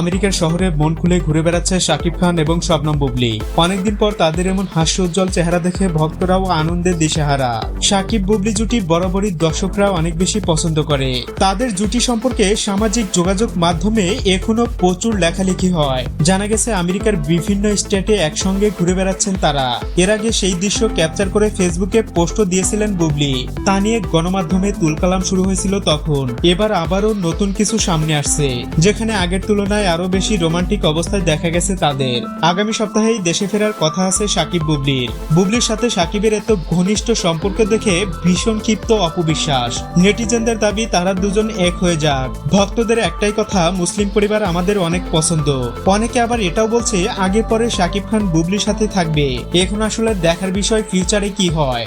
আমেরিকার শহরে মন খুলে ঘুরে বেড়াচ্ছে শাকিব খান এবং শবনম বুবলি। অনেকদিন পর তাদের এমন হাস্যোজ্জ্বল চেহারা দেখে ভক্তরাও আনন্দে দিশেহারা। শাকিব বুবলি জুটি বরাবরই দর্শকরা অনেক বেশি পছন্দ করে। তাদের জুটি সম্পর্কে সামাজিক যোগাযোগ মাধ্যমে এখনও প্রচুর লেখালেখি হয়। জানা গেছে, আমেরিকার বিভিন্ন স্টেটে একসঙ্গে ঘুরে বেড়াচ্ছেন তারা। এর আগে সেই দৃশ্য ক্যাপচার করে ফেসবুকে পোস্টও দিয়েছিলেন বুবলি। তা নিয়ে গণমাধ্যমে তুলকালাম শুরু হয়েছিল তখন। এবার আবারও নতুন কিছু সামনে আসছে, যেখানে আগের তুলনায় আরও বেশি রোমান্টিক অবস্থায় দেখা গেছে তাদের। আগামী সপ্তাহেই দেশে ফেরার কথা আছে সাকিব বুবলির। বুবলির সাথে সাকিবের এত ঘনিষ্ঠ সম্পর্ক দেখে ভীষণ ক্ষিপ্ত অপবিশ্বাস। নেটিজেনদের দাবি, তারা দুজন এক হয়ে যাক। ভক্তদের একটাই কথা, মুসলিম পরিবার আমাদের অনেক পছন্দ। অনেকে আবার এটাও বলছে, আগে পরে সাকিব খান বুবলির সাথে থাকবে। এখন আসলে দেখার বিষয় ফিউচারে কি হয়?